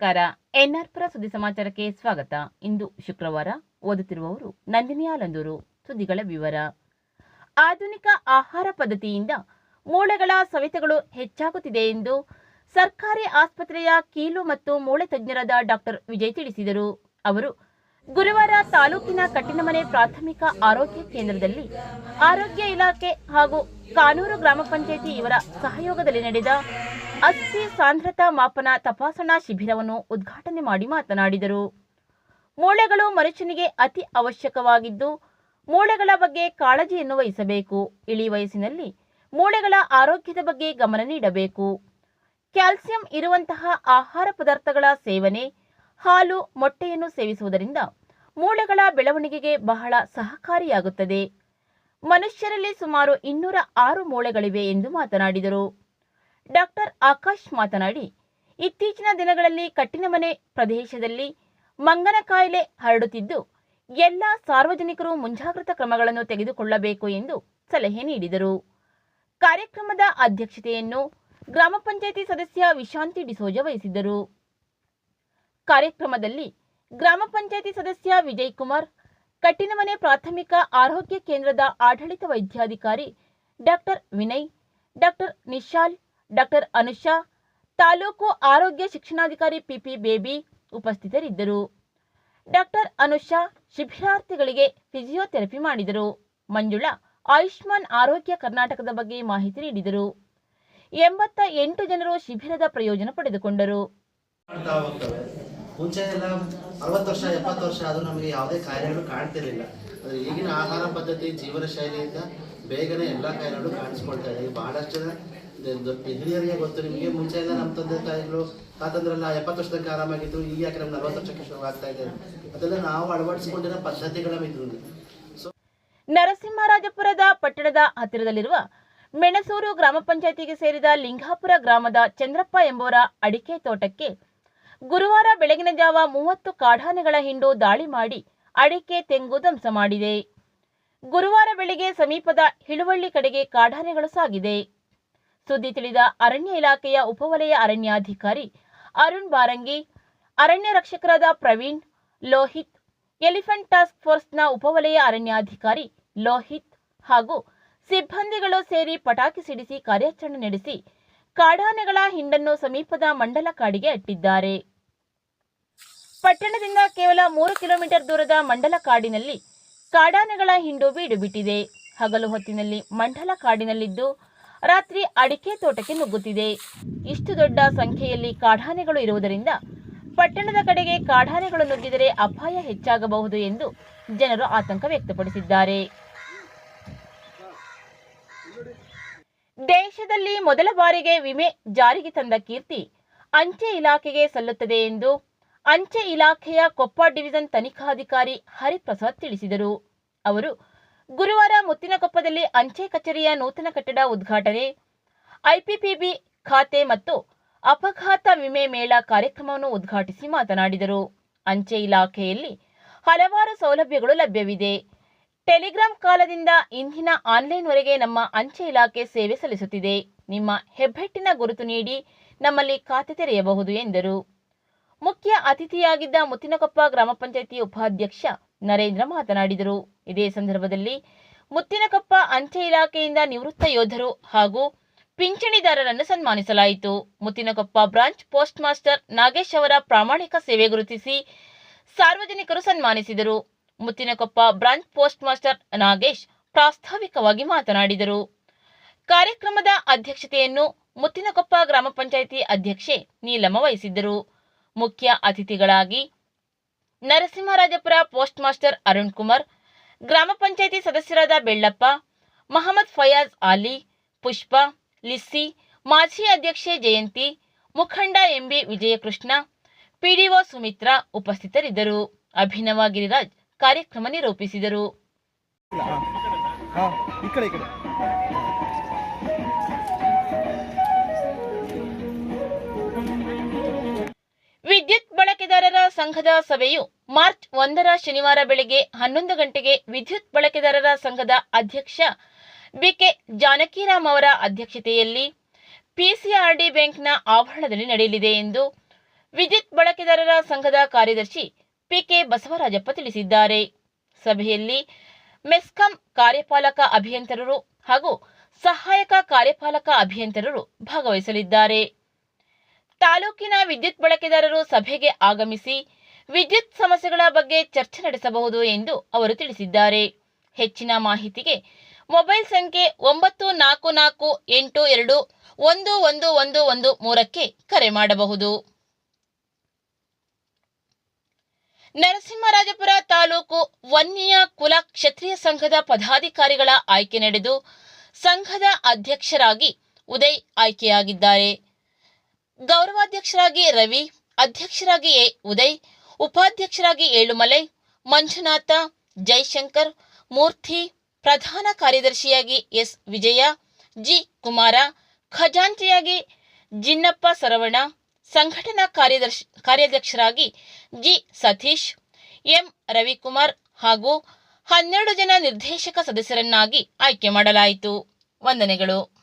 ನಮಸ್ಕಾರ. ಎನ್ಆರ್ಪುರ ಸುದ್ದಿ ಸಮಾಚಾರಕ್ಕೆ ಸ್ವಾಗತ. ಇಂದು ಶುಕ್ರವಾರ ಓದುತ್ತಿರುವವರು ನಂದಿನಿಯಾಲಂದೂರು ಸುದ್ದಿಗಳ ವಿವರ. ಆಧುನಿಕ ಆಹಾರ ಪದ್ಧತಿಯಿಂದ ಮೂಳೆಗಳ ಸವೆತಗಳು ಹೆಚ್ಚಾಗುತ್ತಿದೆ ಎಂದು ಸರ್ಕಾರಿ ಆಸ್ಪತ್ರೆಯ ಕೀಲು ಮತ್ತು ಮೂಳೆ ತಜ್ಞರಾದ ಡಾಕ್ಟರ್ ವಿಜಯ್ ತಿಳಿಸಿದರು. ಅವರು ಗುರುವಾರ ತಾಲೂಕಿನ ಕಟ್ಟಿನಮನೆ ಪ್ರಾಥಮಿಕ ಆರೋಗ್ಯ ಕೇಂದ್ರದಲ್ಲಿ ಆರೋಗ್ಯ ಇಲಾಖೆ ಹಾಗೂ ಕಾನೂರು ಗ್ರಾಮ ಪಂಚಾಯಿತಿ ಇವರ ಸಹಯೋಗದಲ್ಲಿ ನಡೆದ ಅಸ್ಥಿ ಸಾಂದ್ರತಾ ಮಾಪನ ತಪಾಸಣಾ ಶಿಬಿರವನ್ನು ಉದ್ಘಾಟನೆ ಮಾಡಿ ಮಾತನಾಡಿದರು. ಮೂಳೆಗಳು ಮನುಷ್ಯನಿಗೆ ಅತಿ ಅವಶ್ಯಕವಾಗಿದ್ದು, ಮೂಳೆಗಳ ಬಗ್ಗೆ ಕಾಳಜಿಯನ್ನು ವಹಿಸಬೇಕು. ಇಳಿ ವಯಸ್ಸಿನಲ್ಲಿ ಮೂಳೆಗಳ ಆರೋಗ್ಯದ ಬಗ್ಗೆ ಗಮನ ನೀಡಬೇಕು. ಕ್ಯಾಲ್ಸಿಯಂ ಇರುವಂತಹ ಆಹಾರ ಪದಾರ್ಥಗಳ ಸೇವನೆ, ಹಾಲು, ಮೊಟ್ಟೆಯನ್ನು ಸೇವಿಸುವುದರಿಂದ ಮೂಳೆಗಳ ಬೆಳವಣಿಗೆಗೆ ಬಹಳ ಸಹಕಾರಿಯಾಗುತ್ತದೆ. ಮನುಷ್ಯರಲ್ಲಿ ಸುಮಾರು ಇನ್ನೂರ ಆರು ಮೂಳೆಗಳಿವೆ ಎಂದು ಮಾತನಾಡಿದರು. ಡಾಕ್ಟರ್ ಆಕಾಶ್ ಮಾತನಾಡಿ, ಇತ್ತೀಚಿನ ದಿನಗಳಲ್ಲಿ ಕಟ್ಟಿನಮನೆ ಪ್ರದೇಶದಲ್ಲಿ ಮಂಗನ ಕಾಯಿಲೆ ಹರಡುತ್ತಿದ್ದು, ಎಲ್ಲ ಸಾರ್ವಜನಿಕರು ಮುಂಜಾಗ್ರತಾ ಕ್ರಮಗಳನ್ನು ತೆಗೆದುಕೊಳ್ಳಬೇಕು ಎಂದು ಸಲಹೆ ನೀಡಿದರು. ಕಾರ್ಯಕ್ರಮದ ಅಧ್ಯಕ್ಷತೆಯನ್ನು ಗ್ರಾಮ ಪಂಚಾಯಿತಿ ಸದಸ್ಯ ವಿಶಾಂತಿ ಡಿಸೋಜ ವಹಿಸಿದ್ದರು. ಕಾರ್ಯಕ್ರಮದಲ್ಲಿ ಗ್ರಾಮ ಪಂಚಾಯಿತಿ ಸದಸ್ಯ ವಿಜಯ್ ಕುಮಾರ್ ಕಟ್ಟಿನಮನೆ ಪ್ರಾಥಮಿಕ ಆರೋಗ್ಯ ಕೇಂದ್ರದ ಆಡಳಿತ ವೈದ್ಯಾಧಿಕಾರಿ doctor Vinay doctor Nishal doctor Anusha, taluk ಆರೋಗ್ಯ ಶಿಕ್ಷಣಾಧಿಕಾರಿ ಪಿಪಿ ಬೇಬಿ ಉಪಸ್ಥಿತರಿದ್ದರು. ಡಾಕ್ಟರ್ ಅನುಷಾ ಶಿಬಿರಾರ್ಥಿಗಳಿಗೆ ಫಿಸಿಯೋಥೆರಪಿ ಮಾಡಿದರು. ಮಂಜುಳಾ ಆಯುಷ್ಮಾನ್ ಆರೋಗ್ಯ ಕರ್ನಾಟಕದ ಬಗ್ಗೆ ಮಾಹಿತಿ ನೀಡಿದರು. ಎಂಬತ್ತ ಎಂಟು ಜನರು ಶಿಬಿರದ ಪ್ರಯೋಜನ ಪಡೆದುಕೊಂಡರು. ಮುಂಚೆ ಎಲ್ಲ ಅರವತ್ತು ವರ್ಷ, ಎಪ್ಪತ್ತು ವರ್ಷ ಆದರೂ ನಮಗೆ ಯಾವುದೇ ಕಾಯಿಲೆಗಳು ಕಾಣ್ತಿರ್ಲಿಲ್ಲ. ಆದರೆ ಈಗಿನ ಆಹಾರ ಪದ್ಧತಿ ಜೀವನ ಶೈಲಿಯಿಂದ ಬೇಗನೆ ಎಲ್ಲ ಕಾಯಿಲೆಗಳು ಕಾಣಿಸ್ಕೊಳ್ತಾ ಇದೆ. ಬಹಳಷ್ಟು ಹಿರಿಯರಿಗೆ ಗೊತ್ತು. ನಿಮಗೆ ಮುಂಚೆಯಿಂದ ನಮ್ಮ ತಂದೆ ತಾಯಿಗಳು ತಾತಂದ್ರೆಲ್ಲ ಎಪ್ಪತ್ತು ವರ್ಷದಕ್ಕೆ ಆರಾಮಾಗಿತ್ತು ಈಗ ಯಾಕೆ ನಮ್ಗೆ ನಲ್ವತ್ತು ವರ್ಷಕ್ಕೆ ಶುರು ಆಗ್ತಾ ಇದೆ. ಅದೆಲ್ಲ ನಾವು ಅಳವಡಿಸಿಕೊಂಡಿರೋ ಪದ್ಧತಿಗಳ ಇದ್ರು ಸೊ ನರಸಿಂಹರಾಜಪುರದ ಪಟ್ಟಣದ ಹತ್ತಿರದಲ್ಲಿರುವ ಮೆಣಸೂರು ಗ್ರಾಮ ಪಂಚಾಯಿತಿಗೆ ಸೇರಿದ ಲಿಂಗಾಪುರ ಗ್ರಾಮದ ಚಂದ್ರಪ್ಪ ಎಂಬುವರ ಅಡಿಕೆ ತೋಟಕ್ಕೆ ಗುರುವಾರ ಬೆಳಗಿನ ಜಾವ ಮೂವತ್ತು ಕಾಡಾನೆಗಳ ಹಿಂಡು ದಾಳಿ ಮಾಡಿ ಅಡಿಕೆ ತೆಂಗು ಧ್ವಂಸ ಮಾಡಿದೆ. ಗುರುವಾರ ಬೆಳಿಗ್ಗೆ ಸಮೀಪದ ಹಿಳುವಳ್ಳಿ ಕಡೆಗೆ ಕಾಡಾನೆಗಳು ಸಾಗಿದೆ. ಸುದ್ದಿ ತಿಳಿದ ಅರಣ್ಯ ಇಲಾಖೆಯ ಉಪವಲಯ ಅರಣ್ಯಾಧಿಕಾರಿ ಅರುಣ್ ಬಾರಂಗಿ, ಅರಣ್ಯ ರಕ್ಷಕರಾದ ಪ್ರವೀಣ್, ಲೋಹಿತ್, ಎಲಿಫೆಂಟ್ ಟಾಸ್ಕ್ ಫೋರ್ಸ್ನ ಉಪವಲಯ ಅರಣ್ಯಾಧಿಕಾರಿ ಲೋಹಿತ್ ಹಾಗೂ ಸಿಬ್ಬಂದಿಗಳು ಸೇರಿ ಪಟಾಕಿ ಸಿಡಿಸಿ ಕಾರ್ಯಾಚರಣೆ ನಡೆಸಿ ಕಾಡಾನೆಗಳ ಹಿಂಡನ್ನು ಸಮೀಪದ ಮಂಡಲ ಕಾಡಿಗೆ ಅಟ್ಟಿದ್ದಾರೆ. ಪಟ್ಟಣದಿಂದ ಕೇವಲ ಮೂರು ಕಿಲೋಮೀಟರ್ ದೂರದ ಮಂಡಲ ಕಾಡಿನಲ್ಲಿ ಕಾಡಾನೆಗಳ ಹಿಂಡು ಬೀಡು ಬಿಟ್ಟಿದೆ ಹಗಲು ಹೊತ್ತಿನಲ್ಲಿ ಮಂಡಲ ಕಾಡಿನಲ್ಲಿದ್ದು ರಾತ್ರಿ ಅಡಿಕೆ ತೋಟಕ್ಕೆ ನುಗ್ಗುತ್ತಿದೆ. ಇಷ್ಟು ದೊಡ್ಡ ಸಂಖ್ಯೆಯಲ್ಲಿ ಕಾಡಾನೆಗಳು ಇರುವುದರಿಂದ ಪಟ್ಟಣದ ಕಡೆಗೆ ಕಾಡಾನೆಗಳು ನುಗ್ಗಿದರೆ ಅಪಾಯ ಹೆಚ್ಚಾಗಬಹುದು ಎಂದು ಜನರು ಆತಂಕ ವ್ಯಕ್ತಪಡಿಸಿದ್ದಾರೆ. ದೇಶದಲ್ಲಿ ಮೊದಲ ಬಾರಿಗೆ ವಿಮೆ ಜಾರಿಗೆ ತಂದ ಕೀರ್ತಿ ಅಂಚೆ ಇಲಾಖೆಗೆ ಸಲ್ಲುತ್ತದೆ ಎಂದು ಅಂಚೆ ಇಲಾಖೆಯ ಕೊಪ್ಪ ಡಿವಿಷನ್ ತನಿಖಾಧಿಕಾರಿ ಹರಿಪ್ರಸಾದ್ ತಿಳಿಸಿದರು. ಅವರು ಗುರುವಾರ ಮುತ್ತಿನಕೊಪ್ಪದಲ್ಲಿ ಅಂಚೆ ಕಚೇರಿಯ ನೂತನ ಕಟ್ಟಡ ಉದ್ಘಾಟನೆ. ಐಪಿಪಿಬಿ ಖಾತೆ ಮತ್ತು ಅಪಘಾತ ವಿಮೆ ಮೇಳ ಕಾರ್ಯಕ್ರಮವನ್ನು ಉದ್ಘಾಟಿಸಿ ಮಾತನಾಡಿದರು. ಅಂಚೆ ಇಲಾಖೆಯಲ್ಲಿ ಹಲವಾರು ಸೌಲಭ್ಯಗಳು ಲಭ್ಯವಿದೆ. ಟೆಲಿಗ್ರಾಂ ಕಾಲದಿಂದ ಇಂದಿನ ಆನ್ಲೈನ್ವರೆಗೆ ನಮ್ಮ ಅಂಚೆ ಇಲಾಖೆ ಸೇವೆ ಸಲ್ಲಿಸುತ್ತಿದೆ. ನಿಮ್ಮ ಹೆಬ್ಬೆಟ್ಟಿನ ಗುರುತು ನೀಡಿ ನಮ್ಮಲ್ಲಿ ಖಾತೆ ತೆರೆಯಬಹುದು ಎಂದರು. ಮುಖ್ಯ ಅತಿಥಿಯಾಗಿದ್ದ ಮುತ್ತಿನಕೊಪ್ಪ ಗ್ರಾಮ ಪಂಚಾಯಿತಿ ಉಪಾಧ್ಯಕ್ಷ ನರೇಂದ್ರ ಮಾತನಾಡಿದರು. ಇದೇ ಸಂದರ್ಭದಲ್ಲಿ ಮುತ್ತಿನಕೊಪ್ಪ ಅಂಚೆ ಇಲಾಖೆಯಿಂದ ನಿವೃತ್ತ ಯೋಧರು ಹಾಗೂ ಪಿಂಚಣಿದಾರರನ್ನು ಸನ್ಮಾನಿಸಲಾಯಿತು. Muttinakoppa branch post master Nagesh ಅವರ ಪ್ರಾಮಾಣಿಕ ಸೇವೆ ಗುರುತಿಸಿ ಸಾರ್ವಜನಿಕರು ಸನ್ಮಾನಿಸಿದರು. Muttinakoppa branch post master Nagesh ಪ್ರಾಸ್ತಾವಿಕವಾಗಿ ಮಾತನಾಡಿದರು. ಕಾರ್ಯಕ್ರಮದ ಅಧ್ಯಕ್ಷತೆಯನ್ನು ಮುತ್ತಿನಕೊಪ್ಪ ಗ್ರಾಮ ಪಂಚಾಯಿತಿ ಅಧ್ಯಕ್ಷೆ ನೀಲಮ್ಮ ವಹಿಸಿದ್ದರು. ಮುಖ್ಯ ಅತಿಥಿಗಳಾಗಿ ನರಸಿಂಹರಾಜಪುರ ಪೋಸ್ಟ್ ಮಾಸ್ಟರ್ ಅರುಣ್ ಕುಮಾರ್, ಗ್ರಾಮ ಪಂಚಾಯಿತಿ ಸದಸ್ಯರಾದ ಬೆಳ್ಳಪ್ಪ, ಮಹಮ್ಮದ್ ಫಯಾಜ್ ಆಲಿ, ಪುಷ್ಪ, ಲಿಸ್ಸಿ, ಮಾಜಿ ಅಧ್ಯಕ್ಷೆ ಜಯಂತಿ, ಮುಖಂಡ ಎಂಬಿ ವಿಜಯಕೃಷ್ಣ, ಪಿಡಿಒ ಸುಮಿತ್ರಾ ಉಪಸ್ಥಿತರಿದ್ದರು. ಅಭಿನವ ಗಿರಿರಾಜ್ ಕಾರ್ಯಕ್ರಮ ನಿರೂಪಿಸಿದರು. ಸಂಘದ ಸಭೆಯು ಮಾರ್ಚ್ ಒಂದರ ಶನಿವಾರ ಬೆಳಗ್ಗೆ ಹನ್ನೊಂದು ಗಂಟೆಗೆ ವಿದ್ಯುತ್ ಬಳಕೆದಾರರ ಸಂಘದ ಅಧ್ಯಕ್ಷ ಬಿಕೆ ಜಾನಕಿರಾಮ್ ಅವರ ಅಧ್ಯಕ್ಷತೆಯಲ್ಲಿ ಪಿಸಿಆರ್ಡಿ ಬ್ಯಾಂಕ್ನ ಆವರಣದಲ್ಲಿ ನಡೆಯಲಿದೆ ಎಂದು ವಿದ್ಯುತ್ ಬಳಕೆದಾರರ ಸಂಘದ ಕಾರ್ಯದರ್ಶಿ ಪಿಕೆ ಬಸವರಾಜಪ್ಪ ತಿಳಿಸಿದ್ದಾರೆ. ಸಭೆಯಲ್ಲಿ ಮೆಸ್ಕಾಂ ಕಾರ್ಯಪಾಲಕ ಅಭಿಯಂತರರು ಹಾಗೂ ಸಹಾಯಕ ಕಾರ್ಯಪಾಲಕ ಅಭಿಯಂತರರು ಭಾಗವಹಿಸಲಿದ್ದಾರೆ. ತಾಲೂಕಿನ ವಿದ್ಯುತ್ ಬಳಕೆದಾರರು ಸಭೆಗೆ ಆಗಮಿಸಿ ವಿದ್ಯುತ್ ಸಮಸ್ಯೆಗಳ ಬಗ್ಗೆ ಚರ್ಚೆ ನಡೆಸಬಹುದು ಎಂದು ಅವರು ತಿಳಿಸಿದ್ದಾರೆ. ಹೆಚ್ಚಿನ ಮಾಹಿತಿಗೆ ಮೊಬೈಲ್ ಸಂಖ್ಯೆ ಒಂಬತ್ತು ನಾಲ್ಕು ನಾಲ್ಕು ಎಂಟು ಎರಡು ಒಂದು ಒಂದು ಒಂದು ಒಂದು ಮೂರಕ್ಕೆ ಕರೆ ಮಾಡಬಹುದು. ನರಸಿಂಹರಾಜಪುರ ತಾಲೂಕು ವನ್ಯ ಕುಲ ಕ್ಷತ್ರಿಯ ಸಂಘದ ಪದಾಧಿಕಾರಿಗಳ ಆಯ್ಕೆ ನಡೆದು ಸಂಘದ ಅಧ್ಯಕ್ಷರಾಗಿ ಉದಯ್ ಆಯ್ಕೆಯಾಗಿದ್ದಾರೆ. ಗೌರವಾಧ್ಯಕ್ಷರಾಗಿ ರವಿ ಅಧ್ಯಕ್ಷರಾಗಿ ಎ ಉದಯ್ ಉಪಾಧ್ಯಕ್ಷರಾಗಿ ಏಳುಮಲೈ, ಮಂಜುನಾಥ, ಜೈಶಂಕರ್, ಮೂರ್ತಿ, ಪ್ರಧಾನ ಕಾರ್ಯದರ್ಶಿಯಾಗಿ ಎಸ್. ವಿಜಯ, ಜಿ. ಕುಮಾರ, ಖಜಾಂಚಿಯಾಗಿ ಜಿನ್ನಪ್ಪ ಸರವಣ, ಸಂಘಟನಾ ಕಾರ್ಯದರ್ಶಿ, ಕಾರ್ಯಾಧ್ಯಕ್ಷರಾಗಿ ಜಿ. ಸತೀಶ್, ಎಂ. ರವಿಕುಮಾರ್ ಹಾಗೂ ಹನ್ನೆರಡು ಜನ ನಿರ್ದೇಶಕ ಸದಸ್ಯರನ್ನಾಗಿ ಆಯ್ಕೆ ಮಾಡಲಾಯಿತು. ವಂದನೆಗಳು.